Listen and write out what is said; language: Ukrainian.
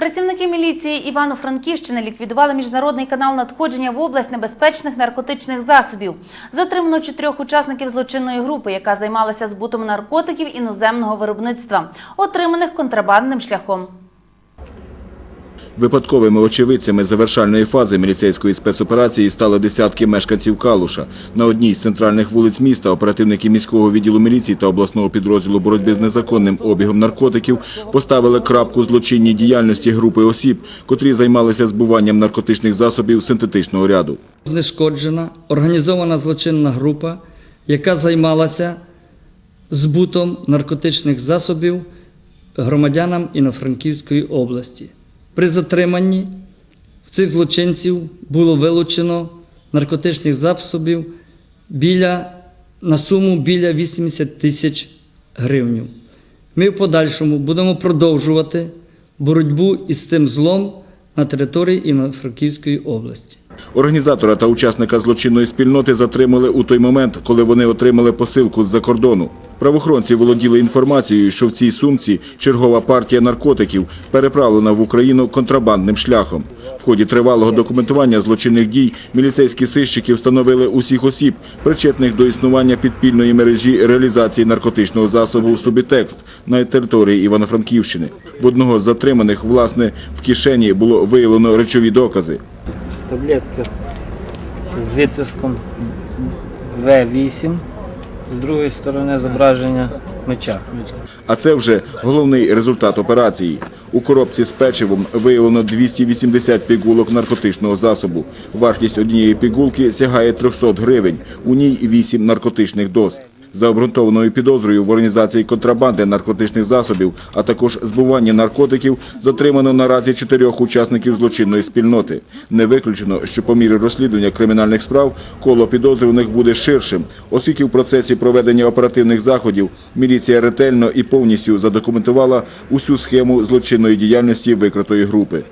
Працівники міліції Івано-Франківщини ліквідували міжнародний канал надходження в область небезпечних наркотичних засобів. Затримано чотирьох учасників злочинної групи, яка займалася збутом наркотиків іноземного виробництва, отриманих контрабандним шляхом. Випадковими очевидцями завершальної фази міліцейської спецоперації стали десятки мешканців Калуша. На одній з центральних вулиць міста оперативники міського відділу міліції та обласного підрозділу боротьби з незаконним обігом наркотиків поставили крапку злочинній діяльності групи осіб, котрі займалися збуванням наркотичних засобів синтетичного ряду. знешкоджена організована злочинна група, яка займалася збутом наркотичних засобів громадянам Іно-Франківської області. При затриманні в цих злочинців було вилучено наркотичних засобів біля, на суму біля 80 тисяч гривень. Ми в подальшому будемо продовжувати боротьбу із цим злом на території Іно-Франківської області. Організатора та учасника злочинної спільноти затримали у той момент, коли вони отримали посилку з-за кордону. Правоохоронці володіли інформацією, що в цій сумці чергова партія наркотиків переправлена в Україну контрабандним шляхом. В ході тривалого документування злочинних дій міліцейські сищики встановили усіх осіб, причетних до існування підпільної мережі реалізації наркотичного засобу «Субітекст» на території Івано-Франківщини. В одного з затриманих, власне, в кишені було виявлено речові докази. таблетка з витиском В8, з другої сторони зображення меча. А це вже головний результат операції. У коробці з печивом виявлено 280 пігулок наркотичного засобу. Вартість однієї пігулки сягає 300 гривень. У ній 8 наркотичних доз. За обґрунтованою підозрою в організації контрабанди наркотичних засобів, а також збування наркотиків, затримано наразі чотирьох учасників злочинної спільноти. Не виключено, що по мірі розслідування кримінальних справ коло підозрюваних буде ширшим, оскільки в процесі проведення оперативних заходів міліція ретельно і повністю задокументувала усю схему злочинної діяльності викритої групи.